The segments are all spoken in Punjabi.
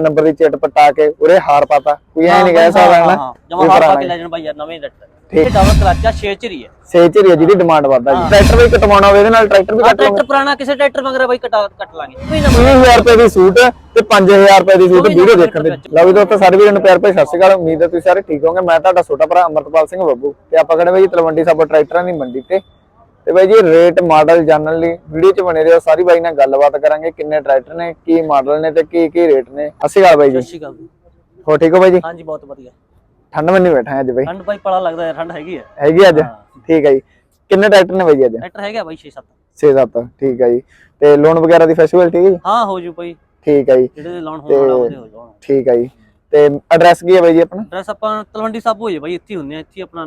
ਨੰਬਰ ਦੀ ਚਿੱਟ ਪਟਾ ਕੇ ਉਰੇ ਹਾਰ ਪਾਤਾ। ਕੋਈ ਐ ਨਹੀਂ ਕਹਿ ਸਕਦਾ ਨਾ ਜਮਾ ਹਾਰ ਪਾ ਕੇ ਲੈ ਜਾਣ ਬਾਈ ਯਾਰ ਨਵੇਂ ਟਰੈਕਟਰ। ਇਹ ਡਬਲ ਕਲਚ ਆ 6 ਚਰੀ ਹੈ ਸੇਚਰੀ ਹੈ ਜਿਹਦੀ ਡਿਮਾਂਡ ਵੱਧਦਾ ਜੀ। ਟਰੈਕਟਰ ਵੀ ਕਟਵਾਉਣਾ ਹੋਵੇ ਇਹਦੇ ਨਾਲ ਟਰੈਕਟਰ ਵੀ ਕੱਟ ਲਵਾਂਗੇ ਟਰੈਕਟਰ ਪੁਰਾਣਾ ਕਿਸੇ ਟਰੈਕਟਰ ਮੰਗਰਾ ਬਾਈ ਕਟਾ ਕੱਟ ਲਾਂਗੇ। ਕੋਈ ਨਾ 30000 ਰੁਪਏ ਦੀ ਸੂਟ ਤੇ 5000 ਰੁਪਏ ਦੀ ਸੂਟ ਵੀਡੀਓ ਦੇਖਣ ਦੇ। ਲਓ ਵੀ ਦੋਸਤੋ ਸਾਰੇ ਵੀਰਾਂ ਨੂੰ ਪਿਆਰ ਭਰੀ ਸਤਿ ਸ਼੍ਰੀ ਅਕਾਲ। ਉਮੀਦ ਹੈ ਤੁਸੀਂ ਸਾਰੇ ਠੀਕ ਹੋਵੋਗੇ। ਮੈਂ ਤੁਹਾਡਾ ਛੋਟਾ ਭਰਾ ਅਮਰਤਪਾਲ ਸਿੰਘ ਬੱਬੂ ਤੇ ਆਪਾਂ ਖੜੇ ਬਾਈ ਤਲਵੰਡੀ ਸਾਬੋ ਟਰੈਕਟਰਾਂ ਦੀ ਮੰਡੀ ਤੇ ਤੇ ਬਾਈ ਜੀ ਰੇਟ ਮਾਡਲ ਜਾਣਨ ਲਈ ਵੀਡੀਓ 'ਚ ਬਣੇ ਰਹੋ ਸਾਰੀ ਬਾਈ ਨਾਲ ਗੱਲਬਾਤ ਕਰਾਂਗੇ ਕਿੰਨੇ ਟਰੈਕਟਰ ਨੇ ਕੀ ਮਾਡਲ ਨੇ ਤੇ ਕੀ ਕੀ ਰੇਟ ਨੇ। ਅਸੀਂ ਗੱਲ ਬਾਈ ਜੀ। ਸਤਿ ਸ਼੍ਰੀ ਅਕਾਲ ਜੀ। ਹੋ ਠੀਕ ਹੋ ਬਾਈ ਜੀ? ਹਾਂਜੀ ਬਹੁਤ ਵਧੀਆ। ਠੰਡ ਮੰਨੀ ਬੈਠਾ ਅੱਜ ਬਾਈ। ਠੰਡ ਬਾਈ ਪੜਾ ਲੱਗਦਾ ਯਾਰ ਠੰਡ ਹੈਗੀ ਹੈ। ਹੈਗੀ ਅੱਜ? ਠੀਕ ਹੈ ਜੀ। ਕਿੰਨੇ ਟਰੈਕਟਰ ਨੇ ਬਾਈ ਜੀ ਅੱਜ? ਟਰੈਕਟਰ ਹੈਗਾ ਬਾਈ 6 7 6-7 ਠੀਕ ਹੈ ਜੀ। ਤੇ ਲੋਨ ਵਗੈਰਾ ਦੀ ਫੈਸਿਲਿਟੀ ਠੀਕ ਹੈ ਜੀ? ਹਾਂ ਹੋ ਜੂ ਬਾਈ। ਠੀਕ ਹੈ ਜੀ। ਜਿਹੜੇ ਲਾਉਣ ਹੋਣ ਉਹਦੇ ਹੋ ਜਾਣ। ਠੀਕ ਹੈ ਜੀ। ਤੇ ਐਡਰੈਸ ਕੀ ਹੈ ਬਾਈ ਜੀ ਆਪਣਾ? ਐਡਰੈਸ ਆਪਾਂ ਤਲਵੰਡੀ ਸਾਬੋ ਹੋਏ ਬਾਈ ਇੱਥੇ ਹੀ ਹੁੰਦੇ ਆ ਇੱਥੇ ਹੀ ਆਪਣਾ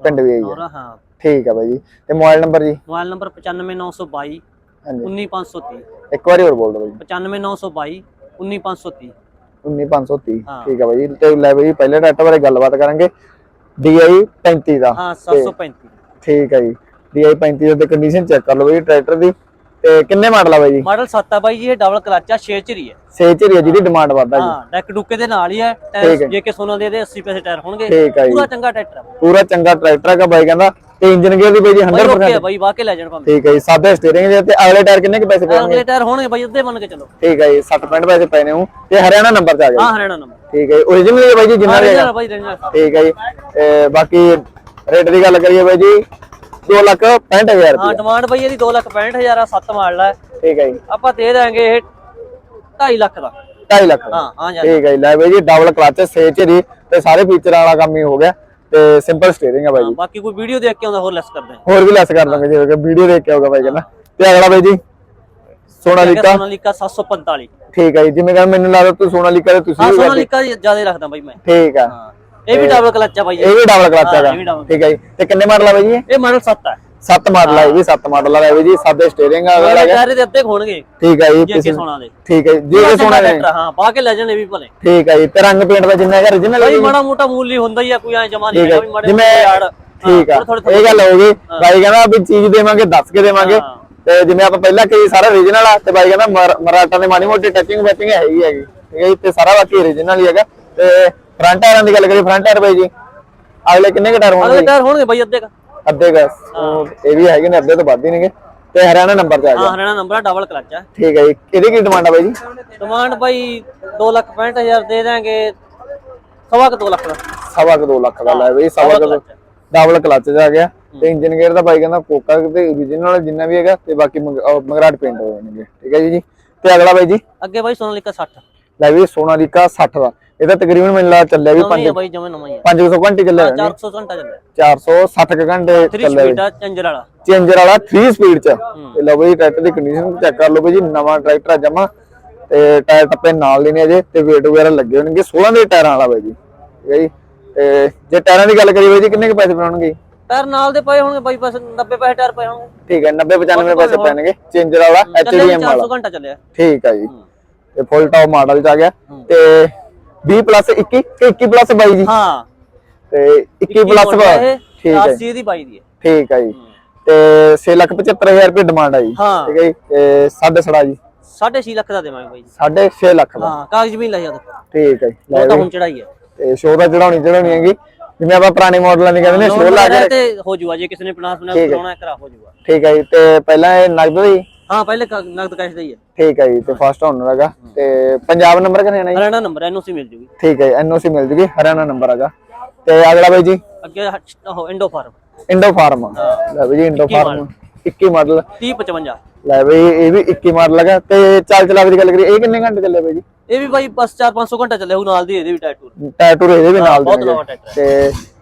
ਪਿੰਡ ਵੀ ਹੈ ਜੀ। ਹਾਂ। ਠੀਕ ਹੈ ਬਾਈ ਜੀ। ਤੇ ਮੋਬਾਈਲ ਨੰਬਰ ਜੀ? ਮੋਬਾਈਲ ਨੰਬਰ 95922 ਹਾਂਜੀ। 19530 ਇੱਕ ਵਾਰੀ ਹੋਰ ਬੋਲ ਦਿਓ ਬਾਈ 95922 19530 19530 ਹਾਂ। ਠੀਕ ਹੈ ਬਾਈ ਜੀ। ਤੇ ਲੈ ਬਾਈ ਪਹਿਲੇ ਟਰੈਕਟਰ ਬਾਰੇ ਗੱਲਬਾਤ ਕਰਾਂਗੇ। DI 35 ਦਾ। ਹਾਂ 735 ਠੀਕ ਹੈ ਜੀ। DI 35 ਦੀ ਕੰਡੀਸ਼ਨ ਚੈੱਕ ਕਰ ਲਓ ਬਾਈ ਟਰੈਕਟਰ ਦੀ। ਤੇ ਕਿੰਨੇ ਮਾਡਲ ਆ ਬਾਈ ਜੀ? ਮਾਡਲ 7 ਆ ਬਾਈ ਜੀ ਇਹ ਡਬਲ ਕਲਚ ਆ 6 ਚਰੀ ਹੈ ਛੇ ਝਰੀ ਜਿਹਦੀ ਡਿਮਾਂਡ ਵੱਧਦਾ ਜੀ। ਹਾਂ ਡੈਕ ਡੁੱਕੇ ਦੇ ਨਾਲ ਹੀ ਹੈ ਹੈ। ਜੇ। ਕੇ ਸੋਨਾ ਦੇ ਦੇ 80 ਪੈਸੇ ਟਾਇਰ ਹੋਣਗੇ। ਹੈ ਪੂਰਾ ਚੰਗਾ ਟਰੈਕਟਰ ਆ। ਪੂਰਾ ਚੰਗਾ ਟਰੈਕਟਰ ਹੈਗਾ ਬਾਈ ਕਹਿੰਦਾ ਤੇ ਇੰਜਨ ਗੇਅਰ ਦੀ ਬਾਈ ਜੀ ਬਾਈ ਓਕੇ 100% ਆ ਬਾਈ ਵਾਹ ਕੇ ਲੈ ਜਾਣ ਭਾਵੇਂ। ਠੀਕ ਹੈ ਜੀ ਸਾਦੇ ਸਟੀਅਰਿੰਗ ਦੇ ਤੇ ਅਗਲੇ ਟਾਇਰ ਕਿੰਨੇ ਕੁ ਪੈਸੇ ਪੈਣਗੇ ਅਗਲੇ ਟਾਇਰ ਹੋਣਗੇ ਬਾਈ ਅੱਧੇ ਮੰਨ ਕੇ ਚੱਲੋ। ਠੀਕ ਹੈ ਜੀ 60 65 ਪੈਸੇ ਨੇ ਉਹ ਤੇ ਹਰਿਆਣਾ ਨੰਬਰ ਤੇ ਆ ਗਿਆ ਹਾਂ ਹਰਿਆਣਾ ਨੰਬਰ ਠੀਕ ਹੈ ਜੀ ਓਰੀਜਨਲ ਹੈ ਬਾਈ ਜੀ ਜਿੰਨਾ ਵੀ ਹੈਗਾ। ਬਾਈ ਰੇਂਜਰ ਠੀਕ ਹੈ ਜੀ ਤੇ ਬਾਕੀ ਰੇਟ ਦੀ ਗੱਲ ਕਰੀਏ ਬਾਈ ਜੀ 2 ਲੱਖ 65000 ਹਾਂ ਰੁਪਏ ਡਿਮਾਂਡ ਬਾਈ ਇਹਦੀ 2 ਲੱਖ 65000 ਆ 7 ਮਾਡਲ ਹੈ ਠੀਕ ਹੈ ਜੀ। ਆਪਾਂ ਦੇ ਦਾਂਗੇ ਇਹ 2.5 ਲੱਖ ਦਾ। 2.5 ਲੱਖ ਦਾ। ਹਾਂ ਹਾਂ ਯਾਰ ਠੀਕ ਹੈ ਜੀ ਲੈ ਬਾਈ ਜੀ ਡਬਲ ਕਲਚ ਸੇ ਝਰੀ ਤੇ ਸਾਰੇ ਫੀਚਰਾਂ ਵਾਲਾ ਕੰਮ ਹੀ ਹੋ ਗਿਆ। ਤੇ ਸਿੰਪਲ ਸਟੀਅਰਿੰਗ ਹੈ ਬਾਈ ਜੀ। ਬਾਕੀ ਕੋਈ ਵੀਡੀਓ ਦੇਖ ਕੇ ਆਉਂਦਾ ਹੋਰ ਲੈਸ ਕਰਦੇ ਹੋਰ ਵੀ ਲੈਸ ਕਰ ਦਾਂਗੇ ਜਿਵੇਂ ਕਿ ਵੀਡੀਓ ਦੇਖ ਕੇ ਆਊਗਾ ਬਾਈ ਕਹਿੰਦਾ ਤੇ ਅਗਲਾ ਬਾਈ ਜੀ ਸੋਨਾਲੀਕਾ। ਸੋਨਾਲੀਕਾ 745 ਠੀਕ ਹੈ ਜੀ ਜਿਵੇਂ ਕਿ ਮੈਨੂੰ ਲੱਗਦਾ ਤੂੰ ਸੋਨਾਲੀਕਾ ਦੇ ਤੁਸੀਂ ਹਾਂ ਸੋਨਾਲੀਕਾ ਜ਼ਿਆਦਾ ਰੱਖਦਾ ਬਾਈ ਮੈਂ। ਠੀਕ ਆ। ਇਹ ਵੀ ਡਬਲ ਕਲਚ ਆ ਬਾਈ ਇਹ ਵੀ ਡਬਲ ਕਲਚ double ਠੀਕ ਹੈ ਜੀ। ਤੇ ਕਿੰਨੇ ਮਾਡਲ ਆ ਬਾਈ ਜੀ ਇਹ? ਮਾਡਲ 7 ਹੈ ਸੱਤ ਮਾਡਲ ਆ ਇਹ ਵੀ ਸੱਤ ਮਾਡਲ ਆ ਇਹ ਵੀ ਜੀ ਸਾਦੇ ਸਟੀਅਰਿੰਗ ਆ ਵਾਲਾ ਹੈਗਾ। ਟਾਇਰ ਦੇ ਅੱਧੇ ਹੋਣਗੇ ਠੀਕ ਹੈ ਜੀ ਜੇ ਸੋਨਾ ਦੇ। ਠੀਕ ਹੈ ਜੀ ਜੀ ਸੋਨਾ ਟਰੈਕਟਰ, ਹਾਂ। ਪਾ ਕੇ ਲੈ ਜਾਣੇ ਵੀ ਭਲੇ। ਠੀਕ ਹੈ ਜੀ ਤੇ ਰੰਗ ਪੇਂਟ ਦਾ ਜਿੰਨਾ ਹੈਗਾ original ਹੈ ਜੀ ਮਾੜਾ ਮੋਟਾ ਮੁੱਲ ਹੀ ਹੁੰਦਾ ਹੀ ਆ ਕੋਈ ਐ ਜਮਾ ਨਹੀਂ ਹੈਗਾ ਵੀ ਮਾੜੇ ਜਿਵੇਂ ਠੀਕ ਆ ਇਹ ਗੱਲ ਹੋ ਗਈ। ਬਾਈ ਕਹਿੰਦਾ ਵੀ ਚੀਜ਼ ਦੇਵਾਂਗੇ ਦੱਸ ਕੇ ਦੇਵਾਂਗੇ। ਤੇ ਜਿਵੇਂ ਆਪਾਂ ਪਹਿਲਾਂ ਕਹੀ ਸਾਰਾ origignal ਆ ਤੇ ਬਾਈ ਕਹਿੰਦਾ ਮਰ- ਮਰਾਠਾ ਦੇ ਮਾੜੀ ਮੋਟੀ ਟੱਚਿੰਗ ਬੈਚਿੰਗ ਹੈਗੀ ਹੈਗੀ। ਠੀਕ ਹੈ ਜੀ ਤੇ ਸਾਰਾ ਬਾਕੀ origignal ਹੀ ਹੈਗਾ। ਤੇ ਫਰੰਟ ਟਾਇਰਾਂ ਦੀ ਗੱਲ ਕਰੀਏ ਫਰੰਟ ਟਾਇਰ ਬਾਈ ਜੀ ਅਗਲੇ ਕਿੰਨੇ ਕੁ ਟਾਇਰ ਅਗਲੇ ਹੋਣਗੇ ਟਾਇਰ ਹੋਣਗੇ ਬਾਈ ਅੱਧੇ ਕਾ। ਅੱਧੇ ਗਾ ਇਹ ਵੀ ਹੈਗੇ ਨੇ ਅੱਧੇ ਤੋਂ ਵੱਧ ਹੀ ਨੇਗੇ। ਤੇ ਹਰਿਆਣਾ ਨੰਬਰ ਤੇ ਆ ਹਾਂ ਗਿਆ। ਹਰਿਆਣਾ ਨੰਬਰ ਆ ਡਬਲ ਕਲਚ ਆ। ਠੀਕ ਹੈ ਜੀ। ਇਹਦੀ ਕੀ ਡਿਮਾਂਡ ਆ ਬਾਈ ਜੀ? ਡਿਮਾਂਡ ਬਾਈ 2 ਲੱਖ 65000 ਦੇ ਦਾਂਗੇ ਸਵਾ ਕੁ 2 ਲੱਖ ਦਾ। ਸਵਾ ਕੁ ਦੋ ਲੱਖ ਦਾ ਲੈ ਬਈ ਸਵਾ ਕੁ। ਡਬਲ ਕਲਚ ਜਾ ਗਿਆ। ਤੇ ਇੰਜਨ ਗੇਅਰ ਦਾ ਬਾਈ ਕਹਿੰਦਾ ਕੋਕਾ ਤੇ origignal ਜਿੰਨਾ ਵੀ ਹੈਗਾ ਤੇ ਬਾਕੀ ਮਗਰਾਟ ਪੇਂਟ ਹੋ ਜਾਣਗੇ। ਠੀਕ ਹੈ ਜੀ ਜੀ। ਤੇ ਅਗਲਾ ਬਾਈ ਜੀ? ਅੱਗੇ ਬਾਈ ਸੋਨਾਲੀਕਾ 60 ਲੈ ਵੀ ਸੋਨਾਲੀਕਾ 60 ਦਾ। ਇਹਦਾ ਤਕਰੀਬਨ ਮੈਨੂੰ ਲੱਗਦਾ ਚੱਲਿਆ ਵੀ ਨਵੀਂ ਆ ਬਾਈ ਜਮੇ ਨਵਾਂ ਹੀ ਆ। 500 ਘੰਟੇ ਚੱਲਿਆ ਹੋਣਾ 400 ਘੰਟਾ ਚੱਲਿਆ। 460 ਕੁ ਘੰਟੇ 3 ਚੱਲਿਆ ਸਪੀਡ ਆ ਚੇਂਜਰ ਵਾਲਾ। ਚੇਂਜਰ ਵਾਲਾ 3 ਸਪੀਡ ਚ। ਤੇ ਲਓ ਬਈ ਟਰੈਕਟਰ ਦੀ ਕੰਡੀਸ਼ਨ ਚੈੱਕ ਕਰ ਲਓ ਬਈ ਜੀ ਨਵਾਂ ਟਰੈਕਟਰ ਆ ਜਮਾ। ਤੇ ਟਾਇਰ ਟੱਪੇ ਨਾਲ ਦੇ ਨੇ ਅਜੇ ਤੇ weight ਵਗੈਰਾ ਲੱਗੇ ਹੋਣਗੇ 16 ਦੇ ਟਾਇਰਾਂ ਵਾਲਾ ਬਾਈ ਜੀ। ਠੀਕ ਹੈ ਜੀ। ਤੇ ਜੇ ਟਾਇਰਾਂ ਦੀ ਗੱਲ ਕਰੀਏ ਬਾਈ ਜੀ ਕਿੰਨੇ ਕੁ ਪੈਸੇ ਪੈਣਗੇ ਟਾਇਰ ਨਾਲ ਦੇ ਪਏ ਹੋਣਗੇ ਬਾਈ ਬਸ 90 ਪੈਸੇ ਟਾਇਰ ਪਏ ਹੋਣਗੇ। ਠੀਕ ਹੈ 90 95 ਪੈਸੇ ਪੈਣਗੇ। ਚੇਂਜਰ ਵਾਲਾ ਚੱਲਿਆ ਵੀ HDM ਵਾਲਾ। 400 ਘੰਟਾ ਚੱਲਿਆ। ਠੀਕ ਹੈ ਜੀ। ਤੇ ਫੁੱਲ ਟਾਪ ਮਾਡਲ ਚ ਆ ਗਿਆ। ਤੇ 20 ਪਲੱਸ 21 ਤੇ 21 ਪਲੱਸ 22 ਜੀ। ਹਾਂ। ਤੇ 21 ਪਲੱਸ ਠੀਕ ਹੈ ਠੀਕ ਹੈ 80 ਦੀ ਬਾਈ ਦੀ ਹੈ। ਠੀਕ ਹੈ ਜੀ। ਤੇ 675000 ਰੁਪਏ ਡਿਮਾਂਡ ਆ ਜੀ। ਠੀਕ ਹੈ ਜੀ। ਤੇ ਸਾਢੇ ਸੜਾ ਜੀ। 6.5 ਲੱਖ ਦਾ ਦੇਵਾਂਗੇ ਬਾਈ ਜੀ। ਸਾਢੇ 6 ਲੱਖ ਦਾ। ਹਾਂ ਕਾਗਜ਼ ਵੀ ਠੀਕ ਹੈ ਜੀ। ਲੈ ਉਹ ਤਾਂ ਵੀ। ਹੁਣ ਚੜਾਈ ਹੈ। ਤੇ ਸ਼ੋਅ ਦਾ ਚੜਾਉਣੀ ਚੜਾਉਣੀ ਹੈਗੀ। ਜਿਵੇਂ ਆਪਾਂ ਪੁਰਾਣੇ ਮਾਡਲਾਂ ਦੀ ਕਹਿੰਦੇ ਨੇ ਸ਼ੋਅ ਲਾ ਕੇ ਤੇ ਹੋ ਜੂਗਾ ਜੇ ਕਿਸੇ ਨੇ ਪਲਾਸ ਬਣਾ ਹੈ। ਕਰਾਉਣਾ ਹੈ ਕਰਾ ਹੋ ਜੂਗਾ। ਠੀਕ ਹੈ ਜੀ ਤੇ ਪਹਿਲਾਂ ਇਹ ਨਗਦ ਦੀ ਹਾਂ ਪਹਿਲੇ ਨਗਦ ਕੈਸ਼ ਦਾ ਹੀ ਹੈ। ਠੀਕ ਹੈ ਜੀ ਤੇ ਫਸਟ ਓਨਰ ਹੈਗਾ। ਤੇ ਪੰਜਾਬ ਨੰਬਰ ਕਿੰਨੇ ਜੀ? ਹਰਿਆਣਾ ਨੰਬਰ ਐਨਓਸੀ ਮਿਲ ਜੂਗੀ। ਠੀਕ ਹੈ ਐਨਓਸੀ ਮਿਲ ਜੂਗੀ ਹਰਿਆਣਾ ਨੰਬਰ ਹੈਗਾ। ਤੇ ਅਗਲਾ ਬਾਈ ਜੀ? ਅੱਗੇ ਹ- ਇੰਡੋ ਫਾਰਮ ਇੰਡੋ ਫਾਰਮ ਲੈ ਬਈ ਜੀ ਇੰਡੋ 21 ਫਾਰਮ 21 ਮਾਡਲ 3055 ਲੈ ਬਈ ਇਹ ਵੀ 21 ਮਾਡਲ ਹੈਗਾ। ਤੇ ਚੱਲ ਚਲਾ ਦੀ ਗੱਲ ਕਰੀਏ ਇਹ ਕਿੰਨੇ ਘੰਟੇ ਚੱਲੇ ਬਈ ਜੀ? ਇਹ ਵੀ ਬਾਈ ਬਸ 4-500 ਘੰਟਾ ਚੱਲਿਆ ਉਹ ਨਾਲ ਦੀ ਇਹਦੇ ਵੀ ਟਾਇਰ ਟੂਰ ਟੈਟੂ ਇਹਦੇ ਵੀ ਨਾਲ ਬਹੁਤ ਦੇਣਗੇ ਨਵਾਂ ਟਰੈਕਟਰ ਤੇ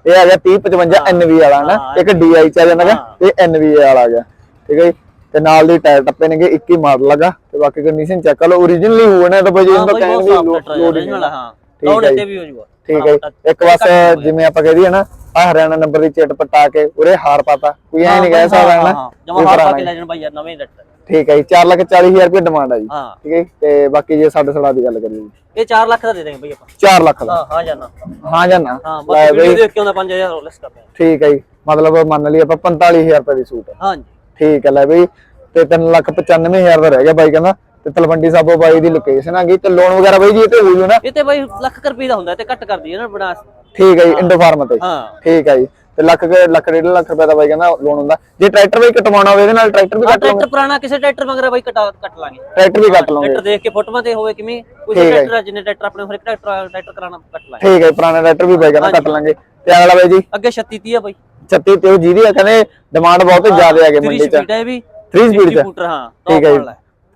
ਇਹ ਆ ਗਿਆ 3055 NV ਵਾਲਾ ਨਾ ਇੱਕ DI ਚ ਆ ਜਾਂਦਾ ਹੈਗਾ ਤੇ NV ਵਾਲਾ ਆ ਗਿਆ। ਠੀਕ ਹੈ ਜੀ? ਤੇ ਨਾਲ ਦੀ ਟਾਇਰ ਟੱਪੇ ਨੇਗੇ 21 ਮਾਡਲ ਹੈਗਾ ਤੇ ਬਾਕੀ ਕੰਡੀਸ਼ਨ ਚੈੱਕ ਕਰ ਲਓ। Originally ਹੋਣਾ ਤਾਂ ਬਈ ਬਾਈ ਕਹਿਣ ਦੀ ਹੀ ਨਹੀਂ। ਨਾਲ ਹਾਂ ਹੈ ਇੱਥੇ। ਵੀ ਹੋ ਜੂਗਾ। ਠੀਕ ਹੈ। ਇੱਕ ਬਸ ਜਿਵੇਂ ਆਪਾਂ ਕਹਿ ਦਈਏ ਨਾ ਆ ਹਰਿਆਣਾ ਨੰਬਰ ਦੀ ਚਿੱਟ ਪਟਾ ਕੇ ਉਰੇ ਹਾਰ ਪਾਤਾ। ਕੋਈ ਐ ਨਹੀਂ ਕਹਿ ਸਕਦਾ ਨਾ ਜਮਾ ਹਾਰ ਪਾ ਕੇ ਲੈ ਜਾਣ ਬਾਈ ਯਾਰ ਨਵੇਂ ਟਰੈਕਟਰ ਠੀਕ ਹੈ ਜੀ 4 ਲੱਖ 40 ਹਜ਼ਾਰ ਰੁਪਏ ਡਿਮਾਂਡ ਆ ਜੀ। ਹਾਂ। ਠੀਕ ਹੈ ਜੀ। ਤੇ ਬਾਕੀ ਜੇ ਸਾਡੇ ਸੜਾ ਦੀ ਗੱਲ ਕਰੀਏ ਜੀ। ਇਹ 4 ਲੱਖ ਦਾ ਦੇ ਦੇਂਗੇ ਬਾਈ ਆਪਾਂ। 4 ਲੱਖ ਦਾ। ਹਾਂ ਹਾਂ ਜਾਨਾ ਹਾਂ ਜਾਂ ਨਾ। ਹਾਂ ਲੈ ਬਈ। ਵੀਡੀਓ ਦੇਖ ਕੇ ਆਉਂਦਾ 5000 ਹੋਰ ਲੈਸ ਕਰਦੇ ਹਾਂ ਠੀਕ ਹੈ ਜੀ ਮਤਲਬ ਮੰਨ ਲਈ ਆਪਾਂ 45000 ਰੁਪਏ ਦੀ ਸੂਟ ਹੈ। ਹਾਂਜੀ। ਠੀਕ ਹੈ ਲੈ ਬਈ ਤੇ 3 ਲੱਖ 95000 ਦਾ ਰਹਿ ਗਿਆ ਬਾਈ ਕਹਿੰਦਾ ਤੇ ਤਲਵੰਡੀ ਸਾਬੋ ਬਾਈ ਦੀ ਲੋਕੇਸ਼ਨ ਹੈਗੀ ਤੇ ਲੋਨ ਵਗੈਰਾ ਬਾਈ ਜੀ ਇਹ ਤੇ ਹੋ ਜੂ ਨਾ। ਇਹ ਤੇ ਬਾਈ ਲੱਖ ਕੁ ਰੁਪਏ ਦਾ ਹੁੰਦਾ ਤੇ ਘੱਟ ਕਰਦੀ ਹੈ ਨਾ ਬਣਾ ਠੀਕ ਹੈ ਜੀ ਇੰਡੋ ਫਾਰਮ ਤੇ। ਹਾਂ। ਠੀਕ ਹੈ ਜੀ ਤੇ ਲੱਖ ਕੁ- ਲੱਖ ਡੇਢ ਲੱਖ ਰੁਪਏ ਦਾ ਬਾਈ ਕਹਿੰਦਾ ਲੋਨ ਹੁੰਦਾ। ਜੇ ਟਰੈਕਟਰ ਵੀ ਕਟਵਾਉਣਾ ਹੋਵੇ ਇਹਦੇ ਨਾਲ ਟਰੈਕਟਰ ਵੀ ਕੱਟ ਟਰੈਕਟਰ ਪੁਰਾਣਾ ਕਿਸੇ ਟਰੈਕਟਰ ਮਗਰ ਬਾਈ ਕਟਾ ਕੱਟ ਲਾਂਗੇ। ਟਰੈਕਟਰ ਵੀ ਕੱਟ ਲਓਗੇ ਟਰੈਕਟਰ ਦੇਖ ਕੇ ਫੋਟੋਆਂ ਤੇ ਹੋਵੇ ਕਿਵੇਂ ਕੋਈ ਠੀਕ ਹੈ। ਟਰੈਕਟਰ ਆ, ਜਿੰਨੇ ਟਰੈਕਟਰ ਆਪਣੇ ਹਰ ਟਰੈਕਟਰ ਟਰੈਕਟਰ ਕਰਾਣਾ ਕੱਟ ਲਾਂਗੇ। ਠੀਕ ਹੈ ਪੁਰਾਣਾ ਟਰੈਕਟਰ ਵੀ ਬਾਈ ਕਹਿੰਦਾ ਕੱਟ ਲਾਂਗੇ। ਤੇ ਅਗਲਾ ਬਾਈ ਜੀ? ਅੱਗੇ 36 30 ਆ ਬਾਈ। 36 ਤੇ ਉਹ ਜਿਹਦੀ ਆ ਕਹਿੰਦੇ ਡਿਮਾਂਡ ਬਹੁਤ ਜ਼ਿਆਦਾ ਹੈਗੇ 3 ਮੰਡੀ 'ਚ। ਸਪੀਡ ਹੈ ਇਹ ਵੀ। 3 ਸਪੀਡ 'ਚ। ਸਕੂਟਰ ਹਾਂ ਠੀਕ ਹੈ ਜੀ।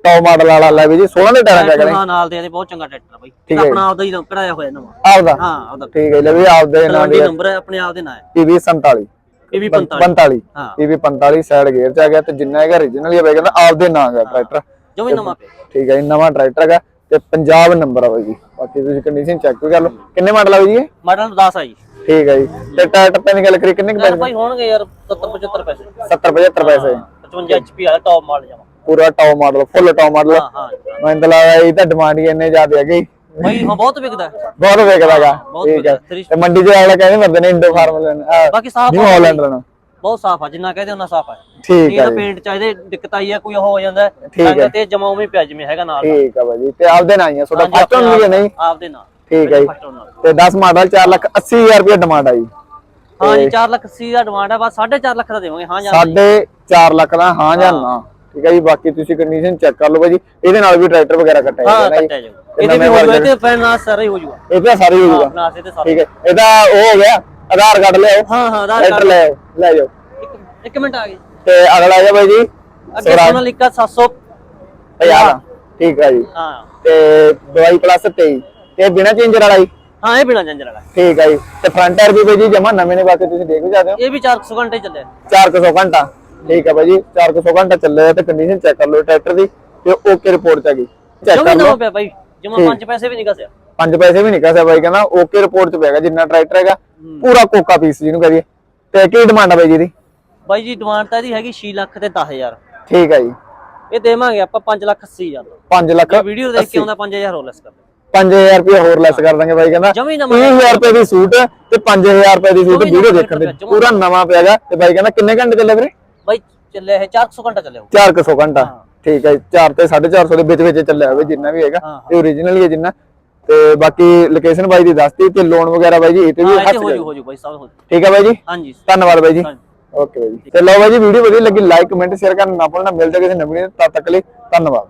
ਟੌਪ ਮਾਡਲ ਵਾਲਾ ਲੈ ਵੀ ਜੀ 16 ਦੇ ਟਾਇਰਾਂ ਕਹਿੰਦੇ ਹਾਂ ਨਾਲ ਦੇ ਇਹਦੇ ਬਹੁਤ ਚੰਗਾ ਟਰੈਕਟਰ ਆ ਬਾਈ। ਠੀਕ ਹੈ। ਆਪਣਾ ਆਪਦਾ ਹੀ ਕਢਾਇਆ ਹੋਇਆ ਨਵਾਂ। ਆਪਦਾ? ਹਾਂ ਆਪਦਾ। ਠੀਕ ਹੈ ਲੈ ਵੀ ਆਪਦੇ ਨਾਂ ਤਲਵੰਡੀ ਦੇ ਨੰਬਰ ਹੈ ਆਪਣੇ ਆਪ ਦੇ ਨਾਂ ਹੈ। PV 47 ਇਹ ਵੀ 45 45 ਹਾਂ। PV 45 ਸਾਈਡ ਗੇਅਰ ਚ ਆ ਗਿਆ ਤੇ ਜਿੰਨਾ ਹੈਗਾ origignal ਹੀ ਆ ਬਾਈ ਕਹਿੰਦਾ ਆਪਦੇ ਨਾਂ ਦਾ ਟਰੈਕਟਰ। ਜਮੇ ਨਵਾਂ ਪਿਆ। ਠੀਕ ਹੈ ਜੀ ਨਵਾਂ ਟਰੈਕਟਰ ਹੈਗਾ ਤੇ ਪੰਜਾਬ ਨੰਬਰ ਆ ਬਾਈ ਜੀ। ਬਾਕੀ ਤੁਸੀਂ ਕੰਡੀਸ਼ਨ ਚੈੱਕ ਵੀ ਕਰ ਲਓ। ਕਿੰਨੇ ਮਾਡਲ ਆ ਬਾਈ ਜੀ ਇਹ? ਮਾਡਲ 10 ਆ ਜੀ। ਠੀਕ ਹੈ ਜੀ। ਤੇ ਟਰੈਕਟਰ ਪੈਨ ਗੱਲ ਕਰੀ ਕਿੰਨੇ ਕੁ ਯਾਰ ਪੈਸੇ? ਭਾਈ ਹੋਣਗੇ ਯਾਰ 70 75 ਪੈਸੇ। 70 75 ਪੈਸੇ। 55 ਐਚਪੀ ਵਾਲਾ ਟੌਪ ਮਾਡਲ ਜਾਵਾ ਪੂਰਾ top model full top model ਹਾਂ ਹਾਂ। ਮੈਨੂੰ ਤਾਂ ਲੱਗਦਾ ਇਹ ਤਾਂ ਡਿਮਾਂਡ ਹੀ ਇੰਨੇ ਜ਼ਿਆਦਾ ਹੈਗੀ ਭਾਈ ਹਾਂ ਬਹੁਤ ਵਿਕਦਾ ਹੈ। ਬਹੁਤ ਵੇਖਦਾਗਾ ਬਹੁਤ ਠੀਕ ਹੈ ਤੇ ਮੰਡੀ ਚ ਆਲਾ ਕਹਿੰਦੇ ਮਰਦੇ ਨੇ ਇੰਡੋ ਫਾਰਮ ਲੈਣ ਬਾਕੀ ਸਾਫ਼ ਨਿਊ ਹਾਲੈਂਡ ਲੈਣਾ ਬਹੁਤ ਸਾਫ਼ ਆ ਜਿੰਨਾ ਕਹਦੇ ਉਹਨਾਂ ਸਾਫ਼ ਆ। ਠੀਕ ਹੈ ਜੀ। ਪੇਂਟ ਚ ਇਹਦੇ ਦਿੱਕਤ ਆਈ ਆ ਕੋਈ ਹੋ ਜਾਂਦਾ ਠੀਕ ਰੰਗ ਹੈ। ਤੇ ਜਮਾ ਉਵੇਂ ਪਿਆ ਜਿਵੇਂ ਹੈਗਾ ਨਾਲ ਠੀਕ ਹੈ ਬਾਈ ਜੀ ਤੇ ਆਪਦੇ ਨਾਲ ਹੀ ਆ ਤੁਹਾਡਾ ਫਸਟ ਆਪਣੇ ਹੋਣੀ ਹੈ ਨਹੀਂ? ਆਪ- ਆਪਦੇ ਨਾਲ। ਠੀਕ ਹੈ ਜੀ। ਫਸਟ ਨਾਲ ਤੇ 10 ਮਾਡਲ 4 ਲੱਖ 80000 ਰੁਪਏ ਡਿਮਾਂਡ ਆਈ ਹਾਂ ਜੀ 4 ਲੱਖ 80 ਦਾ ਡਿਮਾਂਡ ਹੈ ਬਸ 4.5 ਲੱਖ ਦਾ ਦੇਵਾਂਗੇ ਹਾਂ ਜਾਂ ਸਾਢੇ 4 ਲੱਖ ਦਾ ਹਾਂ ਜਾਂ ਨਾ। ਠੀਕ ਹੈ ਜੀ ਬਾਕੀ ਤੁਸੀਂ ਕੰਡੀਸ਼ਨ ਚੈੱਕ ਕਰ ਲਓ ਬਾਈ ਜੀ। ਇਹਦੇ ਨਾਲ ਵੀ ਟਰੈਕਟਰ ਵਗੈਰਾ ਕੱਟਿਆ ਹਾਂ ਜਾਏਗਾ ਨਾ ਜੀ। ਕੱਟਿਆ ਜਾਊਗਾ। ਇਹਦੇ ਵੀ ਹੋ ਜਾਊਗਾ ਤੇ ਪੈਨ ਨਾਲ ਸਾਰਾ ਹੀ ਹੋ ਜਾਊਗਾ। ਇਹ ਤਾਂ ਸਾਰੇ ਹੋ ਜਾਊਗਾ। ਤੇ ਸਾਰਾ ਠੀਕ ਹੈ। ਇਹਦਾ ਉਹ ਹੋ ਗਿਆ। ਆਧਾਰ ਕਾਰਡ ਲਿਆਓ ਹਾਂ ਹਾਂ ਆਧਾਰ ਕਾਰਡ ਲੈ ਲੈ ਜਾਓ। ਇੱਕ- ਮਿੰਟ ਆ ਗਏ। ਤੇ ਅਗਲਾ ਆ ਗਿਆ ਜੀ। ਅੱਗੇ ਸੋਨਾਲੀਕਾ 700 50 ਠੀਕ ਹੈ ਜੀ। ਹਾਂ। ਤੇ ਦਵਾਈ ਪਲੱਸ 23 ਤੇ ਬਿਨਾ ਚੇਂਜਰ ਵਾਲਾ ਜੀ? ਹਾਂ ਇਹ ਬਿਨਾ ਜੰਜਰ ਵਾਲਾ। ਠੀਕ ਹੈ ਜੀ। ਤੇ ਫਰੰਟ ਟਾਇਰ ਵੀ ਬਾਈ ਜੀ ਜਮਾ ਨਵੇਂ ਨੇ ਬਾਕੀ ਤੁਸੀਂ ਦੇਖ ਵੀ ਸਕਦੇ ਹੋ। ਇਹ ਵੀ 400 ਘੰਟੇ ਚੱਲਿਆ। 400 ਘੰਟਾ। ਠੀਕ ਹੈ ਬਾਈ ਜੀ 400 ਘੰਟਾ ਚੱਲਿਆ ਤੇ ਕੰਡੀਸ਼ਨ ਚੈੱਕ ਕਰ ਲਓ ਟਰੈਕਟਰ ਦੀ ਤੇ ਓਕੇ ਰਿਪੋਰਟ ਚ ਆ ਗਈ। ਚੈੱਕ ਕਰ ਲਓ। ਪਿਆ ਬਾਈ ਜਮਾ 5 ਪੈਸੇ ਵੀ ਨਹੀਂ ਘਸਿਆ। ਪੰਜ ਪੈਸੇ ਵੀ ਨਹੀਂ ਕਸਿਆ ਬਾਈ ਕਹਿੰਦਾ ਓਕੇ ਰਿਪੋਰਟ ਚ ਪਿਆਗਾ ਜਿੰਨਾ ਟਰੈਕਟਰ ਹੈਗਾ ਪੂਰਾ ਕੋਕਾ ਪੀਸ ਜਿਹਨੂੰ ਕਹਦੀਏ ਤੇ ਕੀ ਡਿਮਾਂਡ ਆ ਬਾਈ ਜੀ ਦੀ ਬਾਈ ਜੀ ਡਿਮਾਂਡ ਤਾਂ ਇਹਦੀ ਹੈਗੀ 6 ਲੱਖ ਤੇ 10000 ਠੀਕ ਹੈ ਜੀ। ਇਹ ਦੇਵਾਂਗੇ ਆਪਾਂ 5 ਲੱਖ 80 ਹਜ਼ਾਰ ਦਾ 5 ਲੱਖ ਵੀਡੀਓ ਦੇਖ ਕੇ ਆਉਂਦਾ 5000 ਹੋਰ ਲੈਸ ਕਰ ਦੇ 5000 ਰੁਪਏ ਹੋਰ ਲੈਸ ਕਰ ਦਾਂਗੇ ਬਾਈ ਕਹਿੰਦਾ। ਜਮੀ ਨਵਾਂ 30000 ਰੁਪਏ ਦੀ ਸੂਟ ਤੇ 5000 ਰੁਪਏ ਦੀ ਸੂਟ ਵੀਡੀਓ ਦੇਖਣ ਦੇ। ਪੂਰਾ ਨਵਾਂ। ਪਿਆਗਾ ਤੇ ਬਾਈ ਕਹਿੰਦਾ ਕਿੰਨੇ ਘੰਟੇ ਚੱਲੇ ਵੀਰੇ? ਬਾਈ ਚੱਲਿਆ ਇਹ 400 ਘੰਟਾ ਚੱਲਿਆ ਹੋਊ। 400 ਘੰਟਾ। ਠੀਕ ਹੈ 4 ਤੇ 450 ਦੇ ਵਿੱਚ ਵਿੱਚ ਚੱਲਿਆ ਹੋਵੇ ਜਿੰਨਾ ਵੀ ਹੈਗਾ। ਹਾਂ, ਇਹ origignal ਹੀ ਹੈ ਜਿੰਨਾ। ਤੇ ਬਾਕੀ ਲੋਕੇਸ਼ਨ ਬਾਈ ਦੀ ਦੱਸਤੀ ਤੇ ਲੋਨ ਵਗੈਰਾ ਬਾਈ ਜੀ ਇਹ ਤੇ ਵੀ ਹਾਂ ਹੱਥ ਹੋ ਜੂ ਹੋ ਜੂ ਬਾਈ ਸਭ ਹੋ ਜੂ। ਠੀਕ ਹੈ ਬਾਈ ਜੀ? ਹਾਂਜੀ। ਧੰਨਵਾਦ ਬਾਈ ਜੀ। ਹਾਂਜੀ। ਓਕੇ ਬਾਈ ਜੀ। ਤੇ ਲਓ ਬਾਈ ਜੀ ਵੀਡੀਓ ਵਧੀਆ ਲੱਗੀ ਲਾਈਕ ਕਮੈਂਟ ਸ਼ੇਅਰ ਕਰਨਾ ਨਾ ਭੁੱਲਣਾ। ਮਿਲਦੇ ਕਿਸੇ ਨਵੀਂ ਤਦ ਤੱਕ ਲਈ ਧੰਨਵਾਦ।